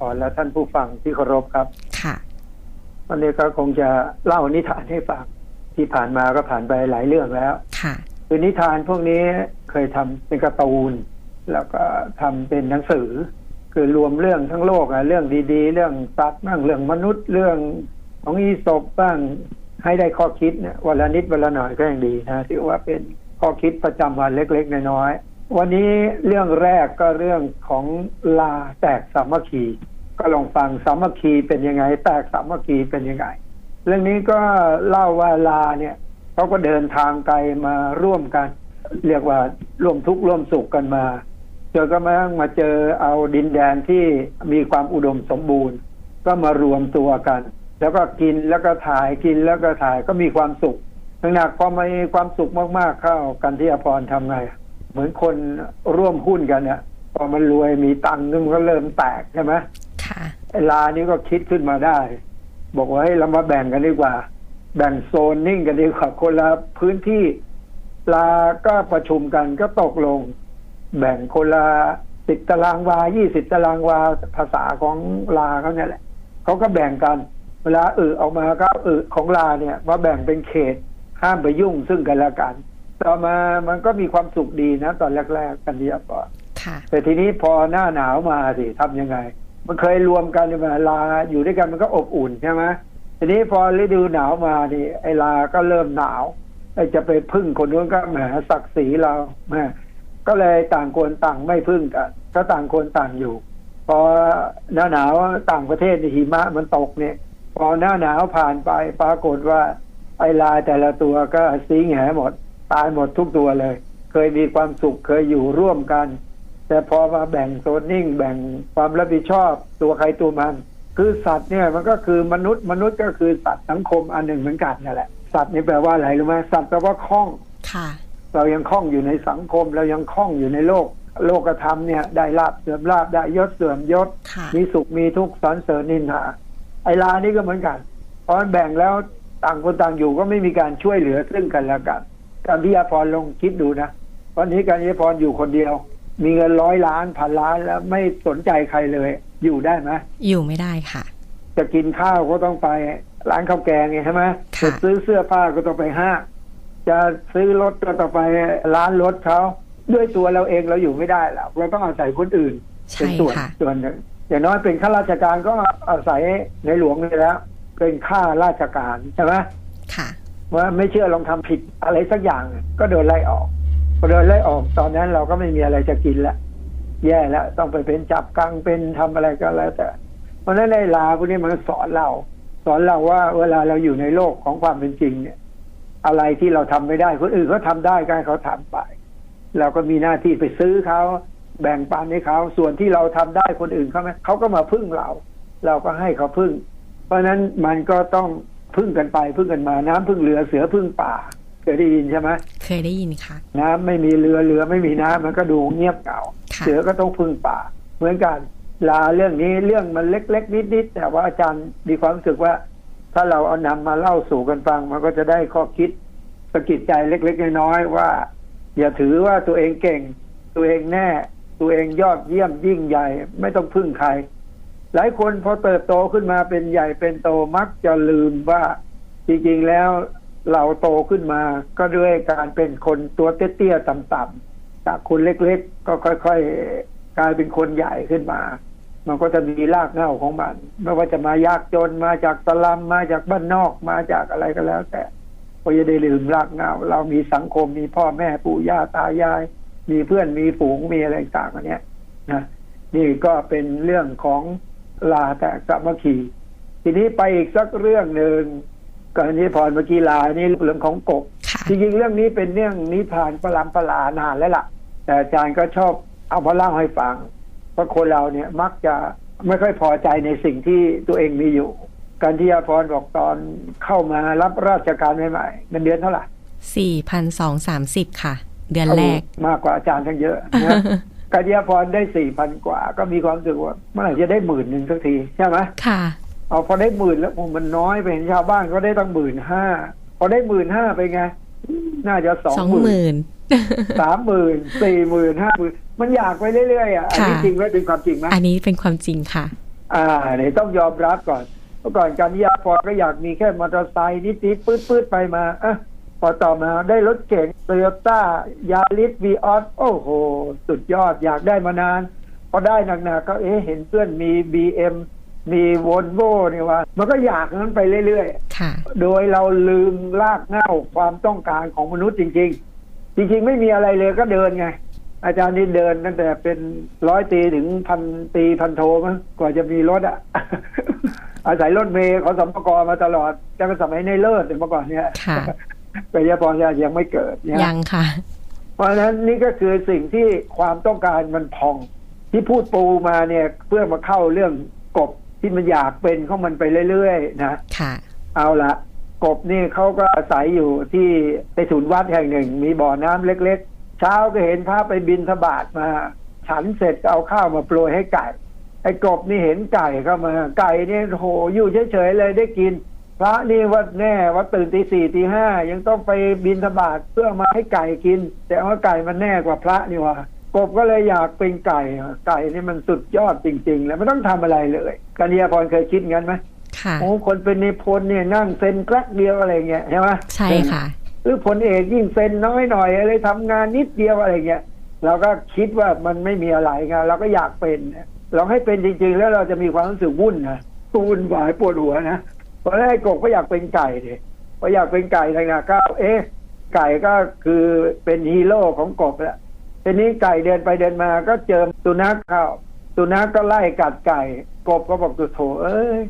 พรและท่านผู้ฟังที่เคารพครับ ค่ะ วันนี้ก็คงจะเล่านิทานให้ฟังที่ผ่านมาก็ผ่านไปหลายเรื่องแล้ว ค่ะ คือนิทานพวกนี้เคยทำเป็นการ์ตูน แล้วก็ทำเป็นหนังสือ คือรวมเรื่องทั้งโลกอะเรื่องดีๆ เรื่องสัตว์บ้างเรื่องมนุษย์เรื่องของอีสปบ้างให้ได้ข้อคิดเนี่ยวันละนิดวันละหน่อยก็ยังดีนะถือว่าเป็นข้อคิดประจำวันเล็กๆน้อยๆวันนี้เรื่องแรกก็เรื่องของลาแตกสามัคคี ก็ลองฟังสามัคคีเป็นยังไง แตกสามัคคีเป็นยังไง เรื่องนี้ก็เล่าว่าลาเนี่ยเขาก็เดินทางไกลมาร่วมกัน เรียกว่าร่วมทุกข์ร่วมสุขกันมาเจอก็มามาเจอเอาดินแดนที่มีความอุดมสมบูรณ์ ก็มารวมตัวกัน แล้วก็กินแล้วก็ถ่ายกินแล้วก็ถ่ายก็มีความสุขขณะพอมีความสุขมากๆเข้ากันที่อภรทำไง เหมือนคนร่วมหุ้นกันเนี่ยพอมันรวยมีตังค์มันก็เริ่มแตกใช่ไหม ค่ะไอ้ลานี้ก็คิดขึ้นมาได้ บอกว่าให้เรามาแบ่งกันดีกว่า แบ่งโซนนิ่งกันดีกว่าคนละพื้นที่ ลาก็ประชุมกันก็ตกลง แบ่งคนละสิบตารางวายี่สิบตารางวาภาษาของลาเขาเนี่ยแหละเขาก็แบ่งกัน เวลาเออออกมาก็เออของลาเนี่ยมาแบ่งเป็นเขตห้ามไปยุ่งซึ่งกันและกัน ต่อมามันก็มีความสุขดีนะ ตอนแรก ๆ กันเดียบก่อนค่ะแต่ทีนี้พอหน้าหนาวมาสิทำยังไง มันเคยรวมกันเวลาอยู่ด้วยกันมันก็อบอุ่นใช่ไหมทีนี้พอฤดูหนาวมานี่ไอ้ลาก็เริ่มหนาวไอ้จะไปพึ่งคนนู้นก็แหมศักดิ์ศรีเราแหมก็เลยต่างคนต่างไม่พึ่งกันก็ต่างคนต่างอยู่ พอหน้าหนาวต่างประเทศนี่หิมะมันตกเนี่ย พอหน้าหนาวผ่านไปปรากฏว่า ไอ้ลาแต่ละตัวก็สีแหหมด ตายหมดทุกตัวเลย เคยมีความสุขเคยอยู่ร่วมกัน แต่พอมาแบ่งโซนนิ่ง แบ่งความรับผิดชอบตัวใครตัวมัน คือสัตว์เนี่ยมันก็คือมนุษย์มนุษย์ก็คือสัตว์สังคมอันหนึ่งเหมือนกันนั่นแหละ สัตว์นี่แปลว่าอะไรรู้ไหมสัตว์แปลว่าคล้องค่ะ เรายังคล้องอยู่ในสังคมเรายังคล้องอยู่ในโลก โลกธรรมเนี่ยได้ลาบเสื่อมลาบได้ยศเสื่อมยศค่ะมีสุขมีทุกข์สรรเสริญนินทาไอ้ลานี่ก็เหมือนกันเพราะแบ่งแล้วต่างคนต่างอยู่ก็ไม่มีการช่วยเหลือซึ่งกันและกันการที่อาพรลองคิดดูนะวันนี้การที่อาพรอยู่คนเดียว มีเงินร้อยล้านพันล้านแล้วไม่สนใจใครเลย อยู่ได้ไหมอยู่ไม่ได้ค่ะ จะกินข้าวก็ต้องไปร้านข้าวแกงไงใช่ไหมค่ะจะซื้อเสื้อผ้าก็ต้องไปห้างจะซื้อรถก็ต้องไปร้านรถเขาด้วยตัวเราเองเราอยู่ไม่ได้หรอกเราต้องอาศัยคนอื่นใช่เป็นส่วนค่ะส่วนหนึ่งอย่างน้อยเป็นข้าราชการก็อาศัยในหลวงนี่แล้ว เป็นข้าราชการใช่ไหมค่ะ ว่าไม่เชื่อลองทำผิดอะไรสักอย่างก็โดนไล่ออก พอโดนไล่ออกตอนนั้นเราก็ไม่มีอะไรจะกินละแย่แล้วต้องไปเป็นจับกังเป็นทำอะไรก็แล้ว แต่ เพราะนั้นในลาพวกนี้มันสอนเรา สอนเราว่า เวลาเราอยู่ในโลกของความเป็นจริงเนี่ย อะไรที่เราทำไม่ได้คนอื่นเขาทำได้ก็ให้เขาทำไป เราก็มีหน้าที่ไปซื้อเขาแบ่งปันให้เขาส่วนที่เราทำได้คนอื่นเขาไหมเขาก็มาพึ่งเรา เราก็ให้เขาพึ่ง เพราะฉะนั้นมันก็ต้องพึ่งกันไปพึ่งกันมาน้ำพึ่งเรือเสือพึ่งป่า เคยได้ยินใช่ไหมเคยได้ยินค่ะ น้ำไม่มีเรือเรือไม่มีน้ำมันก็ดูเงียบเหงาค่ะเสือก็ต้องพึ่งป่า เหมือนกันลาเรื่องนี้เรื่องมันเล็ก ๆ นิดๆแต่ว่าอาจารย์มีความรู้สึกว่า ถ้าเราเอานำมาเล่าสู่กันฟัง มันก็จะได้ข้อคิดสะกิดใจเล็กๆน้อยๆว่า อย่าถือว่าตัวเองเก่ง ตัวเองแน่ ตัวเองยอดเยี่ยมยิ่งใหญ่ ไม่ต้องพึ่งใคร หลายคนพอเติบโตขึ้นมาเป็นใหญ่เป็นโตมักจะลืมว่าจริงๆแล้ว เราโตขึ้นมาก็ด้วยการเป็นคนตัวเตี้ยๆต่ำๆจากคนเล็กๆ ก็ค่อยๆ กลายเป็นคนใหญ่ขึ้นมา มันก็จะมีรากเหง้าของมัน ไม่ว่าจะมายากจนมาจากสลัมมาจากบ้านนอกมาจากอะไรก็แล้ว แต่ก็อยาได้ลืมรากเหง้า เรามีสังคมมีพ่อแม่ปู่ย่าตายาย มีเพื่อนมีฝูงมีอะไรต่างๆอันเนี้ยนะนี่ก็เป็นเรื่องของลาแตกสามัคคีทีนี้ไปอีกสักเรื่องหนึ่ง ก่อนนี้พรเมื่อกี้ลานี่เรื่องของกบค่ะจริงๆเรื่องนี้เป็นเรื่องนิทานประลำประลานานแล้วล่ะ แต่อาจารย์ก็ชอบเอามาเล่าให้ฟังเพราะคนเราเนี่ยมักจะไม่ค่อยพอใจในสิ่งที่ตัวเองมีอยู่ การที่อาพรบอกตอนเข้ามารับราชการใหม่ๆเงินเดือนเท่าไหร่สี่พันสองสามสิบค่ะ เดือนแรก มากกว่าอาจารย์ทั้งเยอะนะการที่อาพรได้สี่พันกว่า ก็มีความรู้สึกว่าเมื่อไหร่จะได้หมื่นหนึ่งสักทีใช่ไหมค่ะ เอาพอได้หมื่นแล้วโอ้มันน้อยไปเห็นชาวบ้านก็ได้ตั้งหมื่นห้าพอได้หมื่นห้าไปไง น่าจะสองสองหหมื่นมื่นสามหมื่นสี่หมื่นห้าหมื่นมันอยากไปเรื่อยๆอะอันนี้ค่ะจริงไหมเป็นความจริงไหมอันนี้เป็นความจริงค่ะ อ่าเนี่ยต้องยอมรับก่อนเมื่อก่อนการยาพอก็อยากมีแค่มอเตอร์ไซค์นิดๆปื๊ดๆไปมาอะพอต่อมาได้รถเก๋งโตโยต้ายาริสวีออสโอ้โห สุดยอดอยากได้มานาน พอได้หนักๆก็เอ๊ะเห็นเพื่อนมีบีเอ็ม มีวอลโว่เนี่ยว่า มันก็อยากนั้นไปเรื่อยๆค่ะโดยเราลืมรากเหง้าความต้องการของมนุษย์จริง ๆ จริง ๆ ไม่มีอะไรเลยก็เดินไง อาจารย์นี่เดินตั้งแต่เป็นร้อยตีถึงพันตีพันโทมั้งกว่าจะมีรถอะอาศัยรถเมย์ของสมปกรมาตลอดตั้งแต่สมัยในเลิศเมื่อก่อนเนี่ยค่ะปริยาพรยังไม่เกิดเนี่ยยังค่ะ เพราะฉะนั้นนี่ก็คือสิ่งที่ความต้องการมันพอง ที่พูดปูมาเนี่ยเพื่อมาเข้าเรื่องกบ ที่มันอยากเป็นของมันไปเรื่อยๆนะค่ะ เอาละกบนี่เขาก็อาศัยอยู่ที่ในศูนย์วัดแห่งหนึ่ง มีบ่อน้ำเล็ก ๆ เช้าก็เห็นพระไปบินทบาทมา ฉันเสร็จก็เอาข้าวมาโปรยให้ไก่ไอ้กบนี่เห็นไก่เข้ามา ไก่เนี่ยโหอยู่เฉยๆเลยได้กิน พระนี่ว่าแน่ว่าตื่นตีสี่ตีห้ายังต้องไปบินทบาทเพื่อมาให้ไก่กิน แต่ว่าไก่มันแน่กว่าพระนี่หว่า กบก็เลยอยากเป็นไก่ไก่นี่มันสุดยอดจริง ๆ แล้วไม่ต้องทำอะไรเลยกัญญาพรเคยคิดงั้นไหมค่ะโอ้คนเป็นในพลเนี่ยนั่งเซ็นแกลกเดียวอะไรเงี้ยใช่ไหมใช่ค่ะหรือพลเอกยิ่งเซ็นน้อยหน่อยอะไรทำงานนิดเดียวอะไรเงี้ยเราก็คิดว่ามันไม่มีอะไรไงเราก็อยากเป็นลองให้เป็นจริง ๆ แล้วเราจะมีความรู้สึกวุ่นนะวุ่นวายปวดหัวนะตอนแรกกบก็อยากเป็นไก่ดิพออยากเป็นไก่ทางนาก็เอ๊ะไก่ก็คือเป็นฮีโร่ของกบแล้ว ทีนี้ไก่เดินไปเดินมาก็เจอสุนัขเข้าสุนัขก็ไล่กัดไก่ กบก็บอกตัวโถเอ้ย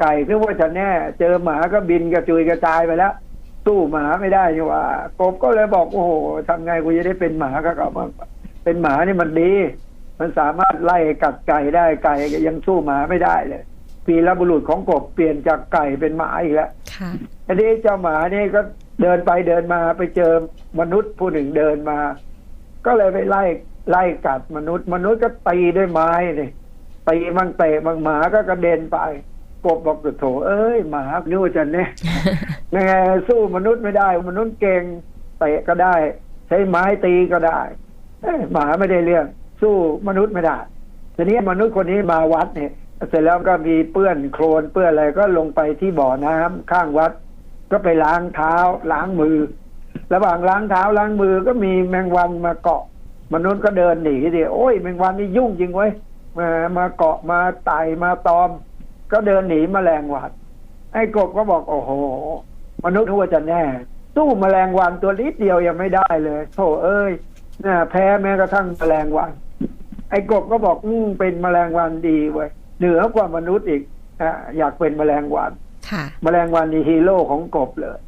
ไก่คือว่าจะแน่ เจอหมาก็บินกระจุยกระจายไปแล้ว สู้หมาไม่ได้นี่หว่ากบก็เลยบอกโอ้โหทำไงกูจะได้เป็นหมาก็กลับมาเป็นหมานี่มันดี มันสามารถไล่กัดไก่ได้ไก่ยังสู้หมาไม่ได้เลยปีละบุรุษของกบเปลี่ยนจากไก่เป็นหมาอีกแล้วค่ะอันนี้เจ้าหมานี่ก็เดินไปเดินมาไปเจอมนุษย์ผู้หนึ่งเดินมา ก็เลยไปไล่ไล่กัดมนุษย์ มนุษย์ก็ตีด้วยไม้เลยตีมังเตะมังหมาก็กระเด็นไปกบบอกโถเอ้ยหมานึกว่าจะเนี่ยแม่สู้มนุษย์ไม่ได้ มนุษย์เก่งเตะก็ได้ ใช้ไม้ตีก็ได้เอ้ยหมาไม่ได้เรื่อง สู้มนุษย์ไม่ได้ทีนี้มนุษย์คนนี้มาวัดเนี่ยเสร็จแล้วก็มีเปื้อนโคลนเปื้อนอะไรก็ลงไปที่บ่อน้ำข้างวัด ก็ไปล้างเท้าล้างมือ ระหว่างล้างเท้าล้างมือก็มีแมงวันมาเกาะ มนุษย์ก็เดินหนีดิโอ้ยแมงวันนี่ยุ่งจริงเว้ยมามาเกาะมาไต่มาตอม ก็เดินหนีแมลงวันไอ้กบก็บอกโอ้โห มนุษย์ทั่วจะแน่ สู้แมลงวันตัวนิดเดียวยังไม่ได้เลยโธ่เอ้ยน่ะแพ้แม้กระทั่งแมลงวัน ไอ้กบก็บอกอืมเป็นแมลงวันดีเว้ยเหนือกว่ามนุษย์อีกอะอยากเป็นแมลงวันค่ะแมลงวันนี่ฮีโร่ของกบเลย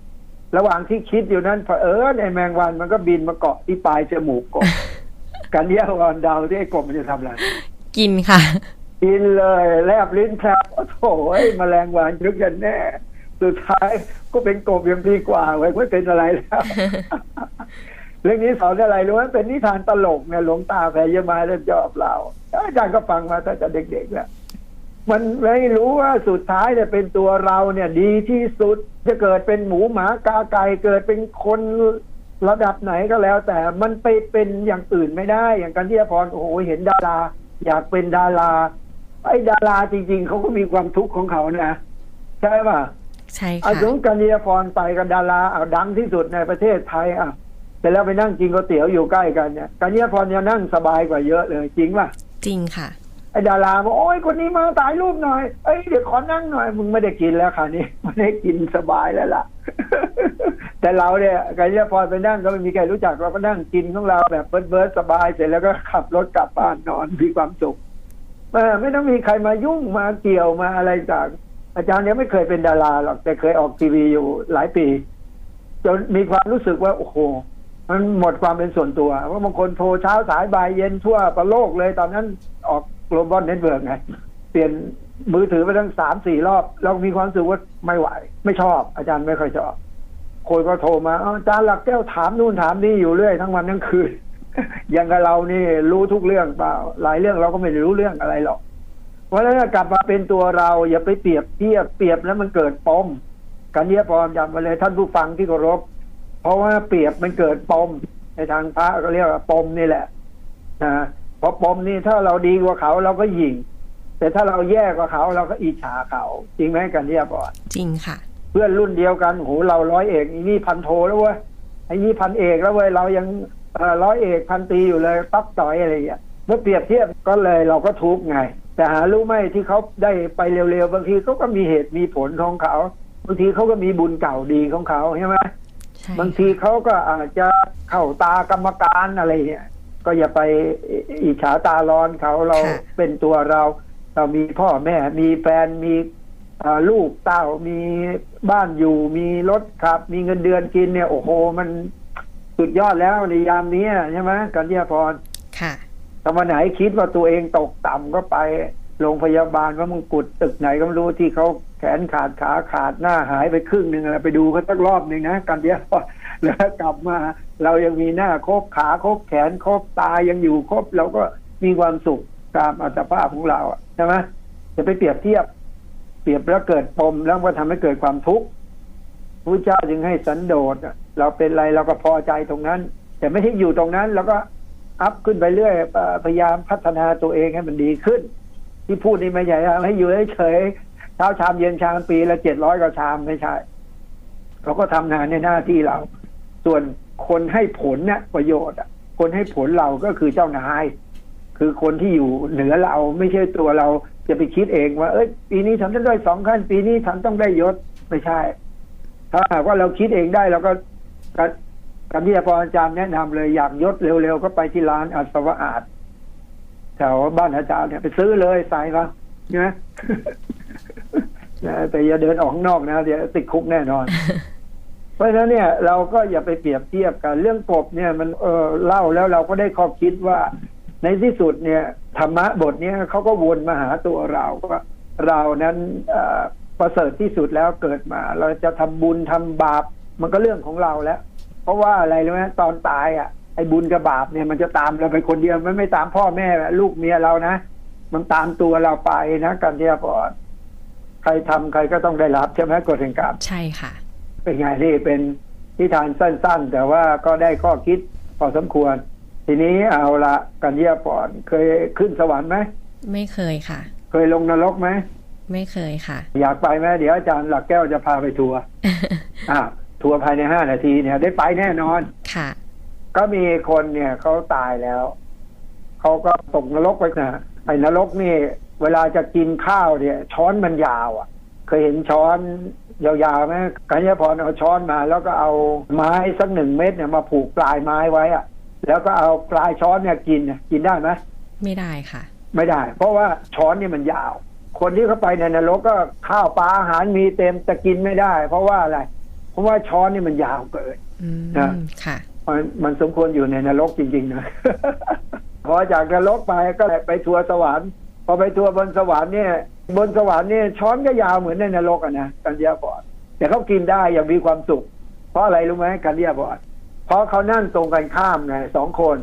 ระหว่างที่คิดอยู่นั้นเผอิญไอ้แมงวันมันก็บินมาเกาะที่ปลายจมูกกบกันเยี่ยวอนเดาที่ไอ้กบมันจะทำอะไรกินค่ะ กินเลยแลบลิ้นแผลบโอ้โถไอ้แมลงวันยึกยันแน่ สุดท้ายก็เป็นกบยังดีกว่าไว้ยไม่เป็นอะไรแล้ว เรื่องนี้สอนอะไรรู้ไหมเป็นนิทานตลกไงหลวงตาแพรยมาเล่นจอบเราอาจารย์ก็ฟังมาตั้งแต่เด็กๆแล้ว มันไม่รู้ว่าสุดท้ายเนี่ยเป็นตัวเราเนี่ยดีที่สุดจะเกิดเป็นหมูหมากาไก่เกิดเป็นคนระดับไหนก็แล้ว แต่มันไปเป็นอย่างอื่นไม่ได้ อย่างกันที่พรโอ้โหเห็นดารา อยากเป็นดาราไอ้ดาราจริง ๆเขาก็มีความทุกข์ของเขานะใช่ป่ะใช่เอาค่ะสมมติกันยพรไปกับดาราเอาดังที่สุดในประเทศไทยอะแต่แล้วไปนั่งกินก๋วยเตี๋ยวอยู่ใกล้กันเนี่ยกันยพรยังนั่งสบายกว่าเยอะเลยจริงป่ะจริงค่ะ ไอ้ดาราบอกโอ้ยคนนี้มาถ่ายรูปหน่อยเอ้ยเดี๋ยวขอนั่งหน่อย มึงไม่ได้กินแล้วค่ะนี่ไม่ได้กินสบายแล้วล่ะ แต่เราเนี่ยกันยพรไปนั่งก็ไม่มีใครรู้จักเราก็นั่งกินของเราแบบเบิร์ดเบิร์ดสบายเสร็จแล้วก็ขับรถกลับบ้านนอนมีความสุขไม่ต้องมีใครมายุ่งมาเกี่ยวมาอะไรต่างอาจารย์ยังไม่เคยเป็นดาราหรอกแต่เคยออกทีวีอยู่หลายปี จนมีความรู้สึกว่าโอ้โหมันหมดความเป็นส่วนตัวว่าบางคนโทรเช้าสายบ่ายเย็นทั่วประโลกเลย ตอนนั้นออก global network ไงเปลี่ยนมือถือไปทั้งสามสี่รอบ เรามีความรู้สึกว่าไม่ไหว ไม่ชอบ อาจารย์ไม่ค่อยชอบคนก็โทรมาอาจารย์หลักแก้วถามนู่นถามนี่อยู่เรื่อยทั้งวันทั้งคืนอย่างกับเรานี่รู้ทุกเรื่องเปล่า หลายเรื่องเราก็ไม่รู้เรื่องอะไรหรอก เพราะฉะนั้นกลับมาเป็นตัวเรา อย่าไปเปรียบเทียบเปรียบแล้วมันเกิดปมกันเนี้ยพรจำมาเลยท่านผู้ฟังที่เคารพเพราะว่าเปรียบมันเกิดปมในทางพระก็เรียกว่าปมนี่แหละนะ เพราะปมนี่ถ้าเราดีกว่าเขาเราก็หยิ่ง แต่ถ้าเราแย่กว่าเขาเราก็อิจฉาเขา จริงไหมกันเรียบร้อยจริงค่ะ เพื่อนรุ่นเดียวกันโหเราร้อยเอกอีนี่พันโทแล้วเว้ยไอ้นี่พันเอกแล้วเว้ยเรายังเอ่อร้อยเอกพันตรีอยู่เลยปั๊บต่อยอะไรอย่างเงี้ยเมื่อเปรียบเทียบก็เลยเราก็ทุกข์ไง แต่หารู้ไหมที่เขาได้ไปเร็วๆบางทีเขาก็มีเหตุมีผลของเขาบางทีเขาก็มีบุญเก่าดีของเขาใช่ไหมใช่บางทีเขาก็อาจจะเข้าตากรรมการอะไรเนี่ย ก็อย่าไปอิจฉาตาร้อนเขาเราเป็นตัวเรา เรามีพ่อแม่ มีแฟนมีเอ่อลูกเต้ามีบ้านอยู่ มีรถขับ มีเงินเดือนกินเนี่ย โอ้โห มันสุดยอดแล้วในยามนี้ใช่ไหมกันเยพรค่ะถ้าวันไหนคิดว่าตัวเองตกต่ำก็ไปโรงพยาบาลว่ามงกุฎตึกไหนก็ไม่รู้ที่เขาแขนขาดขาขาดหน้าหายไปครึ่งหนึ่งอะไรไปดูเขาสักรอบหนึ่งนะกันเดียวพอ แล้วกลับมาเรายังมีหน้าครบขาครบแขนครบตายังอยู่ครบเราก็มีความสุขตามอัตภาพของเราใช่ไหมจะไปเปรียบเทียบ เปรียบแล้วเกิดปมแล้วก็ทำให้เกิดความทุกข์พระเจ้าจึงให้สันโดษเราเป็นไรเราก็พอใจตรงนั้น แต่ไม่ใช่อยู่ตรงนั้นแล้วก็อัพขึ้นไปเรื่อยพยายามพัฒนาตัวเองให้มันดีขึ้น ที่พูดนี่ไม่ใช่ให้อยู่เฉยเช้าชามเย็นชามปีละเจ็ดร้อยกว่าชามไม่ใช่เราก็ทำงานในหน้าที่เรา ส่วนคนให้ผลเนี่ยประโยชน์อะคนให้ผลเราก็คือเจ้านาย คือคนที่อยู่เหนือเราไม่ใช่ตัวเราจะไปคิดเองว่า เอ้ยปีนี้ฉันต้องได้สองขั้นปีนี้ฉันต้องได้ยศไม่ใช่ ถ้าหากว่าเราคิดเองได้เราก็กการที่พรอาจารย์แนะนำเลยอยากยศเร็วๆก็ไปที่ร้านอัศวะอาจแถวบ้านอาจารย์เนี่ยไปซื้อเลยใส่ละนะนะแต่อย่าเดินออกข้างนอกนะเดี๋ยวติดคุกแน่นอน เพราะฉะนั้นเนี่ยเราก็อย่าไปเปรียบเทียบกันเรื่องกบเนี่ยมันเออเล่าแล้วเราก็ได้ข้อคิดว่า ในที่สุดเนี่ยธรรมะบทเนี้ยเขาก็วนมาหาตัวเราว่าเรานั้นประเสริฐที่สุดแล้วเกิดมา เราจะทำบุญทำบาปมันก็เรื่องของเราแล้ว เพราะว่าอะไรรู้ไหมตอนตายอะไอ้บุญกับบาปเนี่ยมันจะตามเราไปคนเดียวมันไม่ตามพ่อแม่ลูกเมียเรานะมันตามตัวเราไปนะกันเทียบอนใครทำใครก็ต้องได้รับใช่ไหมกฎแห่งกรรมใช่ค่ะ เป็นไงที่เป็นนิทานสั้น ๆ แต่ว่าก็ได้ข้อคิดพอสมควร ทีนี้เอาละกันเยียปอนเคยขึ้นสวรรค์ไหมไม่เคยค่ะ เคยลงนรกไหมไม่เคยค่ะ อยากไปไหมเดี๋ยวอาจารย์หลักแก้วจะพาไปทัวร์อ่าทัวร์ภายในห้านาทีเนี่ย ได้ไปแน่นอนค่ะ ก็มีคนเนี่ยเขาตายแล้วเขาก็ตกนรกไปนะไอ้นรกนี่ เวลาจะกินข้าวเนี่ย ช้อนมันยาว อะ เคยเห็นช้อน ยาวๆไหมกันยพรเอาช้อนมา แล้วก็เอาไม้สักหนึ่งเม็ดเนี่ยมาผูกปลายไม้ไว้อะแล้วก็เอาปลายช้อนเนี่ยกินน่ะกินได้ไหมไม่ได้ค่ะ ไม่ได้ เพราะว่าช้อนเนี่ยมันยาว คนที่เข้าไปในนรกก็ข้าวปลาอาหารมีเต็มแต่กินไม่ได้ เพราะว่าอะไร เพราะว่าช้อนนี่มันยาวเกินอืมนะค่ะมันมันสมควรอยู่ในนรกจริง ๆ นะพอจากนรกไปก็ไปทัวร์สวรรค์พอไปทัวร์บนสวรรค์เนี่ย บนสวรรค์เนี่ยช้อนก็ยาวเหมือนในนรกอะนะกันเดียบอดแต่เขากินได้อย่างมีความสุข เพราะอะไรรู้ไหมกันเดียบอดเพราะเขานั่งตรงกันข้ามไงสองคน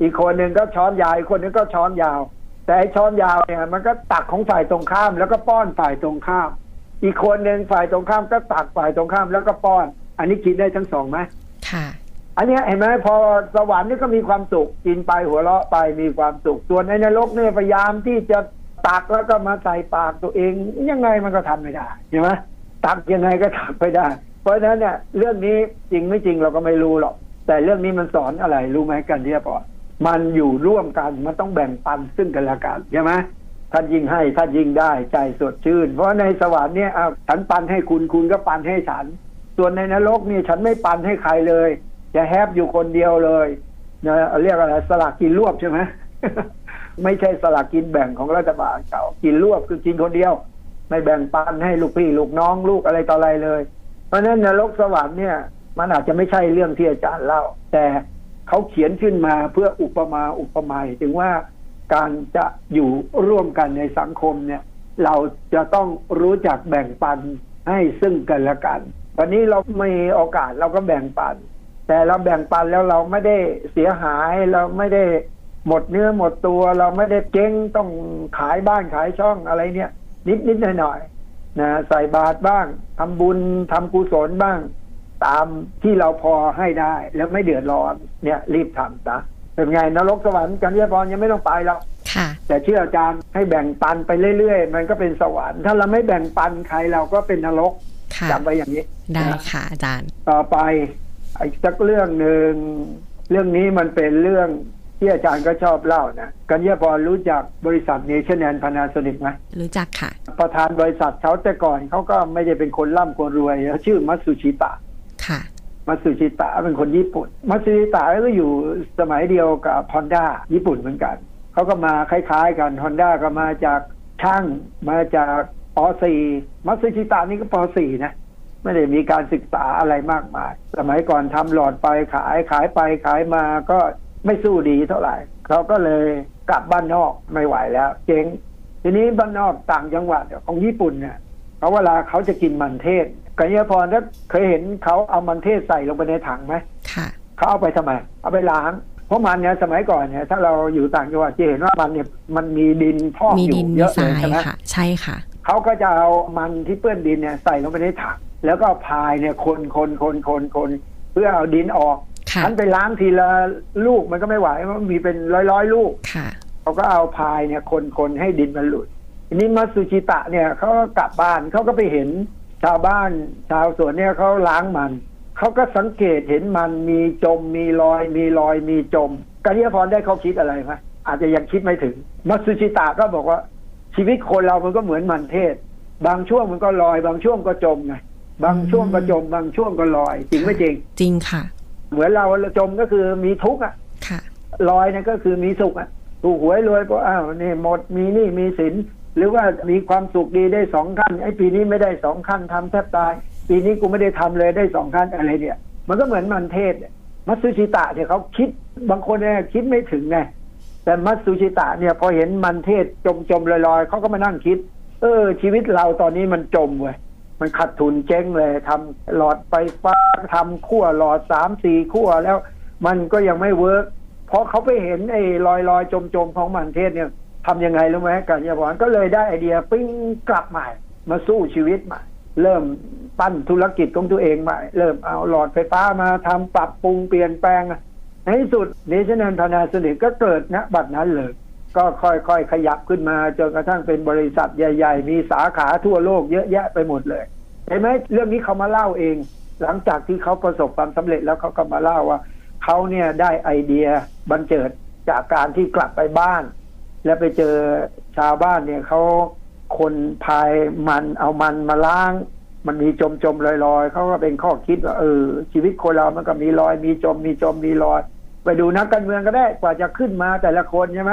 อีกคนหนึ่งก็ช้อนยาวอีกคนหนึงก็ช้อนยาว แต่ไอ้ช้อนยาวเนี่ยมันก็ตักของฝ่ายตรงข้าม แล้วก็ป้อนฝ่ายตรงข้าม อีกคนหนึ่งฝ่ายตรงข้ามก็ตักฝ่ายตรงข้ามแล้วก็ป้อน อันนี้กินได้ทั้งสองไหมค่ะอันเนี้ยเห็นไหมพอสวรรค์นี่ก็มีความสุขกินไปหัวเราะไปมีความสุขส่วนในนรกเนี่ยพยายามที่จะ ตักแล้วก็มาใส่ปากตัวเอง ยังไงมันก็ทำไม่ได้ใช่ไหมตักยังไงก็ตักไม่ได้ เพราะฉะนั้นเนี่ยเรื่องนี้จริงไม่จริงเราก็ไม่รู้หรอก แต่เรื่องนี้มันสอนอะไรรู้ไหมกันที่ปอมันอยู่ร่วมกันมันต้องแบ่งปันซึ่งกันและกันใช่ไหมท่านยิงให้ท่านยิงได้ใจสดชื่น เพราะในสวรรค์เนี่ยฉันปันให้คุณคุณก็ปันให้ฉัน ส่วนในนรกเนี่ยฉันไม่ปันให้ใครเลยจะแฮปอยู่คนเดียวเลยนะเรียกอะไรสลากกินรวบใช่ไหม ไม่ใช่สลากกินแบ่งของรัฐบาลเขากินรวบคือกินคนเดียว ไม่แบ่งปันให้ลูกพี่ลูกน้องลูกอะไรต่ออะไรเลย เพราะฉะนั้นนรกสวรรค์เนี่ย มันอาจจะไม่ใช่เรื่องที่อาจารย์เล่า แต่เขาเขียนขึ้นมาเพื่ออุปมาอุปไมยถึงว่าการจะอยู่ร่วมกันในสังคมเนี่ย เราจะต้องรู้จักแบ่งปันให้ซึ่งกันและกันวันนี้เราไมีโอกาสเราก็แบ่งปัน แต่เราแบ่งปันแล้วเราไม่ได้เสียหายเราไม่ได้ หมดเนื้อหมดตัวเราไม่ได้เจ๊งต้องขายบ้านขายช่องอะไรเนี่ย นิดนิดหน่อยหน่อยๆนะใส่บาตรบ้างทำบุญทำกุศลบ้าง ตามที่เราพอให้ได้ แล้วไม่เดือดร้อนเนี่ย รีบทำซะเป็นไงนรกสวรรค์กันเรียบร้อยยังไม่ต้องไปแล้วค่ะแต่เชื่ออาจารย์ให้แบ่งปันไปเรื่อยๆ มันก็เป็นสวรรค์ ถ้าเราไม่แบ่งปันใครเราก็เป็นนรกค่ะจำไว้อย่างนี้ ได้นะค่ะอาจารย์ ต่อไปอีกสักเรื่องหนึ่งเรื่องนี้มันเป็นเรื่อง ที่อาจารย์ก็ชอบเล่านะกัญญาพรรู้จักบริษัทเนชั่นแนนพานาโซนิกไหมรู้จักค่ะ ประธานบริษัทเขาแต่ก่อนเขาก็ไม่ได้เป็นคนร่ำคนรวยเขาชื่อมัตสุชิตะค่ะมัตสุชิตะเป็นคนญี่ปุ่น มัตสุชิตะก็อยู่สมัยเดียวกับฮอนด้าญี่ปุ่นเหมือนกัน เขาก็มาคล้ายๆกันฮอนด้าก็มาจากช่างมาจากป .4 มัตสุชิตะนี่ก็ป .4 นะไม่ได้มีการศึกษาอะไรมากมาย สมัยก่อนทำหลอดไปขายขายไปขายมาก็ ไม่สู้ดีเท่าไหร่เขาก็เลยกลับบ้านนอกไม่ไหวแล้ว เจ๊งทีนี้บ้านนอกต่างจังหวัดของญี่ปุ่นเนี่ยเขาเวลาเขาจะกินมันเทศกัญญาพรถ้าเคยเห็นเขาเอามันเทศใส่ลงไปในถังไหมค่ะเขาเอาไปทำไม เอาไปล้าง เพราะมันเนี่ยสมัยก่อนเนี่ยถ้าเราอยู่ต่างจังหวัดจะเห็นว่ามันเนี่ยมันมีดินพอกมีอยู่ดินเยมีอะทเลรายใช่ไหมค่ะใช่ค่ะเขาก็จะเอามันที่เปื้อนดินเนี่ยใส่ลงไปในถังแล้วก็เอาพายเนี่ยคนคนคนคนคนเพื่อเอาดินออก ค่ะฉันไปล้างทีละลูกมันก็ไม่ไหวมันมีเป็นร้อยร้อยๆลูกค่ะเขาก็เอาพายเนี่ย คนคนให้ดินมันหลุดทีนี้มัตสุชิตะเนี่ยเขาก็กลับบ้านเขาก็ไปเห็นชาวบ้านชาวสวนเนี่ยเขาล้างมันเขาก็สังเกตเห็นมันมีจมมีรอย มีรอยมีจมกัญญาพรได้เขาคิดอะไรไหมอาจจะยังคิดไม่ถึง มัตสุชิตะก็บอกว่า ชีวิตคนเรามันก็เหมือนมันเทศ บางช่วงมันก็ลอย บางช่วงก็จมไงบางช่วงก็จม บางช่วงก็ลอย จริงไม่จริง จริงค่ะ เหมือนเราจมก็คือมีทุกข์อะค่ะลอยเนี่ยก็คือมีสุขอะถูกหวยรวยก็อ้าวนี่หมดมีหนี่มีสินหรือว่ามีความสุขดีได้สองขั้นไอ้ปีนี้ไม่ได้สองขั้นทำแทบตาย ปีนี้กูไม่ได้ทำเลยได้สองขั้นอะไรเนี่ย มันก็เหมือนมันเทศเนี่ยมัตสุชิตะเนี่ยเขาคิดบางคนเนี่ยคิดไม่ถึงไงแต่มัตสุชิตะเนี่ยพอเห็นมันเทศจมจมๆลอยๆเขาก็มานั่งคิด เออ ชีวิตเราตอนนี้มันจมเว้ย มันขาดทุนเจ๊งเลยทำหลอดไฟฟ้าทำขั้วหลอดสามสี่ขั้วแล้ว มันก็ยังไม่เวิร์กเพราะเขาไปเห็นไอ้ลอยลอยจมจมของมันเทศเนี่ยทำยังไงรู้ไหมกัญญาพรก็เลยได้ไอเดียปิ้งกลับใหม่ มาสู้ชีวิตใหม่เริ่มปั้นธุรกิจของตัวเองใหม่เริ่มเอาหลอดไฟฟ้ามาทำปรับปรุงเปลี่ยนแปลงในที่สุดเนชั่นแนลพานาสนิทก็เกิดณบัดนั้นเลย ก็ค่อยๆขยับขึ้นมาจนกระทั่งเป็นบริษัทใหญ่ ๆ มีสาขาทั่วโลกเยอะแยะไปหมดเลยเห็นไหมเรื่องนี้เขามาเล่าเอง หลังจากที่เขาประสบความสำเร็จแล้วเขาก็มาเล่าว่าเขาเนี่ยได้ไอเดียบันเจิดจากการที่กลับไปบ้าน แล้วไปเจอชาวบ้านเนี่ยเขาคนพายมันเอามันมาล้าง มันมีจมจมลอยลอยๆเขาก็เป็นข้อคิดว่าเออ ชีวิตคนเรามันก็มีรอยมีจมมีจมมีรอย ไปดูนักการเมืองก็ได้กว่าจะขึ้นมาแต่ละคนใช่ไหม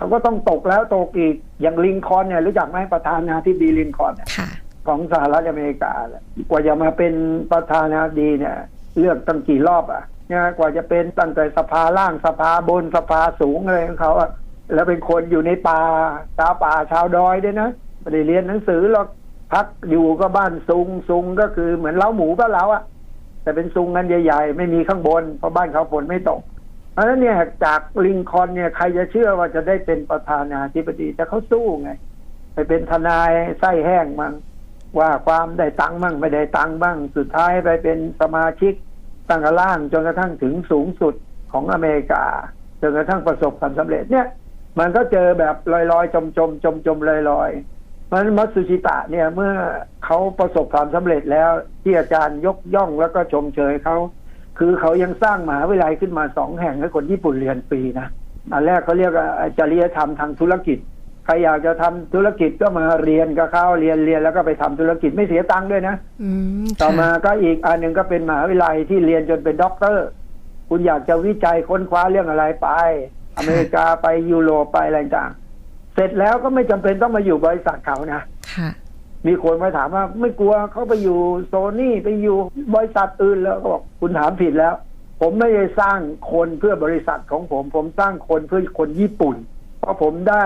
เขาก็ต้องตกแล้วตกอีกอย่างลิงคอล์นเนี่ยรู้จักไหมประธานาธิบดีลินคอล์นเนี่ยค่ะของสหรัฐอเมริกาแหละกว่าจะมาเป็นประธานาธิบดีเนี่ย เลือกตั้งกี่รอบอะเนี่ยกว่าจะเป็นตั้งแต่สภาล่างสภาบนสภาสูงอะไรของเขาอะแล้วเป็นคนอยู่ในป่าชาวป่าชาวดอยด้วยนะไม่ได้เรียนหนังสือหรอกพักอยู่ก็บ้านซุงซุงก็คือเหมือนเล้าหมูก็เล้าอะแต่เป็นซุงกันใหญ่ ๆ ไม่มีข้างบนเพราะบ้านเขาฝนไม่ตก เพราะฉะนั้นเนี่ยจากลิงคอนเนี่ยใครจะเชื่อว่าจะได้เป็นประธานาธิบดีแต่เขาสู้ไง ไปเป็นทนายไส้แห้งมั่งว่าความได้ตังค์มั่งไม่ได้ตังค์บ้าง สุดท้ายไปเป็นสมาชิกตั้งแต่ล่างจนกระทั่งถึงสูงสุดของอเมริกาจนกระทั่งประสบความสำเร็จเนี่ย มันก็เจอแบบลอยๆ จมจมจมจมลอยลอยๆเพราะฉะนั้นมัตสุชิตะเนี่ยเมื่อเขาประสบความสำเร็จแล้วที่อาจารย์ยกย่องแล้วก็ชมเชยเขา คือเขายังสร้างมหาวิทยาลัยขึ้นมาสองแห่งให้คนญี่ปุ่นเรียนฟรีนะอันแรกเขาเรียกว่าจริยธรรมทางธุรกิจใครอยากจะทำธุรกิจก็มาเรียนกับเขาเรียนเรียนแล้วก็ไปทำธุรกิจไม่เสียตังค์ด้วยนะอืมต่อค่ะมาก็อีกอันหนึ่งก็เป็นมหาวิทยาลัยที่เรียนจนเป็นด็อกเตอร์ คุณอยากจะวิจัยค้นคว้าเรื่องอะไรไป อเมริกาไปยุโรปไปอะไรต่าง เสร็จแล้วก็ไม่จำเป็นต้องมาอยู่บริษัทเขานะค่ะ มีคนมาถามว่า ไม่กลัวเขาไปอยู่โซนี่ไปอยู่บริษัทอื่นแล้วก็บอกคุณถามผิดแล้ว ผมไม่ได้สร้างคนเพื่อบริษัทของผม ผมสร้างคนเพื่อคนญี่ปุ่น เพราะผมได้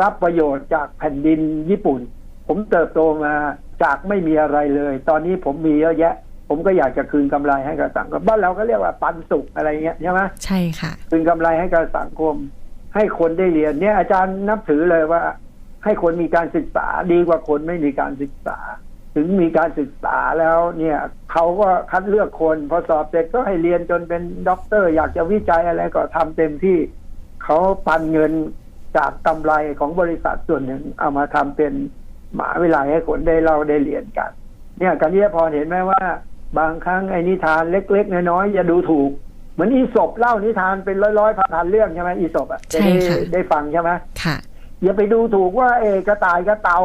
รับประโยชน์จากแผ่นดินญี่ปุ่น ผมเติบโตมาจากไม่มีอะไรเลย ตอนนี้ผมมีเยอะแยะ ผมก็อยากจะคืนกำไรให้กับสังคมบ้านเราก็เรียกว่าปันสุขอะไรเงี้ยใช่ไหมใช่ค่ะ คืนกำไรให้กับสังคม ให้คนได้เรียนเนี่ยอาจารย์นับถือเลยว่า ให้คนมีการศึกษาดีกว่าคนไม่มีการศึกษา ถึงมีการศึกษาแล้วเนี่ยเขาก็คัดเลือกคนพอสอบเสร็จก็ให้เรียนจนเป็นด็อกเตอร์ อยากจะวิจัยอะไรก็ทำเต็มที่เขาปันเงินจากกำไรของบริษัทส่วนหนึ่งเอามาทำเป็นหมหาวิทยาลัยให้คนได้เล่าได้เรียนกัน เนี่ยกันนี้พอเห็นไหมว่า บางครั้งไอ้นิทานเล็กๆน้อยๆอย่าดูถูกเหมือนอีศบเล่านิทานเป็นร้อยๆพันๆเรื่องใช่ไหมอีศบอะจะได้ใช่ค่ะได้ฟังใช่ไหมค่ะ อย่าไปดูถูกว่าเอกระต่ายกระเต่า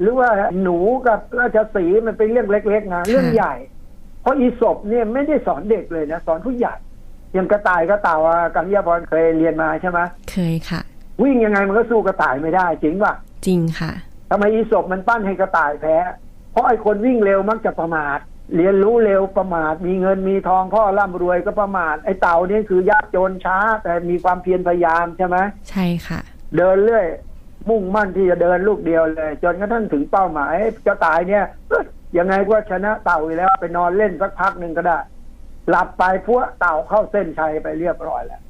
หรือว่าหนูกับราชสีห์มันเป็นเรื่องเล็กๆนะเรื่องใหญ่ เพราะอีศบเนี่ยไม่ได้สอนเด็กเลยนะ สอนผู้ใหญ่อย่างกระต่ายกระเต่าอะกัญญาพรเคยเรียนมาใช่ไหมเคยค่ะ วิ่งยังไงมันก็สู้กระต่ายไม่ได้จริงป่ะจริงค่ะทำไมอีศบมันปั้นให้กระต่ายแพ้ เพราะไอ้คนวิ่งเร็วมักจะประมาท เรียนรู้เร็วประมาท มีเงินมีทองพ่อร่ำรวยก็ประมาทไอ้เต่านี่คือยากจนช้า แต่มีความเพียรพยายามใช่ไหมใช่ค่ะ เดินเรื่อย มุ่งมั่นที่จะเดินลูกเดียวเลย จนกระทั่งถึงเป้าหมายกระตายเนี่ยยังไงก็ชนะเต่าอยู่แล้วไปนอนเล่นสักพักหนึ่งก็ได้ หลับไปพวกเต่าเข้าเส้นชัยไปเรียบร้อยแล้ว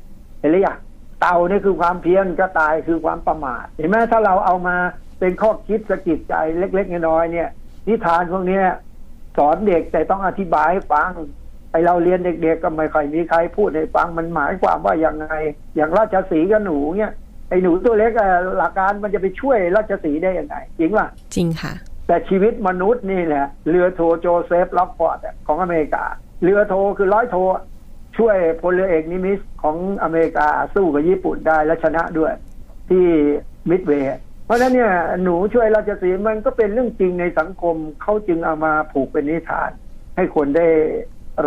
เห็นหรือยังเต่านี่คือความเพียรกระต่ายคือความประมาทเห็นไหมถ้าเราเอามาเป็นข้อคิดสะกิดใจเล็กๆน้อยๆเนี่ย นิทานพวกนี้สอนเด็กแต่ต้องอธิบายให้ฟังไอเราเรียนเด็กๆก็ไม่ค่อยมีใครพูดให้ฟังมันหมายความว่าอย่างไง อย่างราชสีห์กับหนูเนี่ย ไอหนูตัวเล็กอะหลักการมันจะไปช่วยราชสีห์ได้ยังไงจริงป่ะจริงค่ะ แต่ชีวิตมนุษย์นี่แหละเรือโทโจเซฟล็อกฟอร์ดอะของอเมริกา เรือโทคือร้อยโท ช่วยพลเรือเอกนิมิสของอเมริกาสู้กับญี่ปุ่นได้และชนะด้วย ที่มิดเวย์เพราะฉะนั้นเนี่ยหนูช่วยราชสีห์มันก็เป็นเรื่องจริงในสังคมเขาจึงเอามาผูกเป็นนิทาน ให้คนได้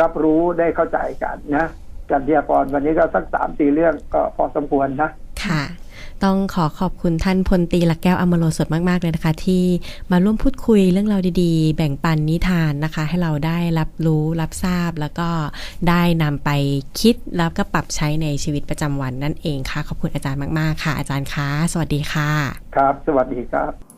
รับรู้ได้เข้าใจกันนะจันทยากรวันนี้ก็สักสามสี่เรื่องก็พอสมควรนะค่ะ ต้องขอขอบคุณท่านพลตีหลักแก้วอมโลสดมาก ๆ เลยนะคะ ที่มาร่วมพูดคุยเรื่องราวดีๆ แบ่งปันนิทานนะคะ ให้เราได้รับรู้รับทราบแล้วก็ได้นำไปคิดแล้วก็ปรับใช้ในชีวิตประจำวันนั่นเองค่ะ ขอบคุณอาจารย์มาก ๆ ค่ะ อาจารย์คะสวัสดีค่ะ ครับ สวัสดีครับ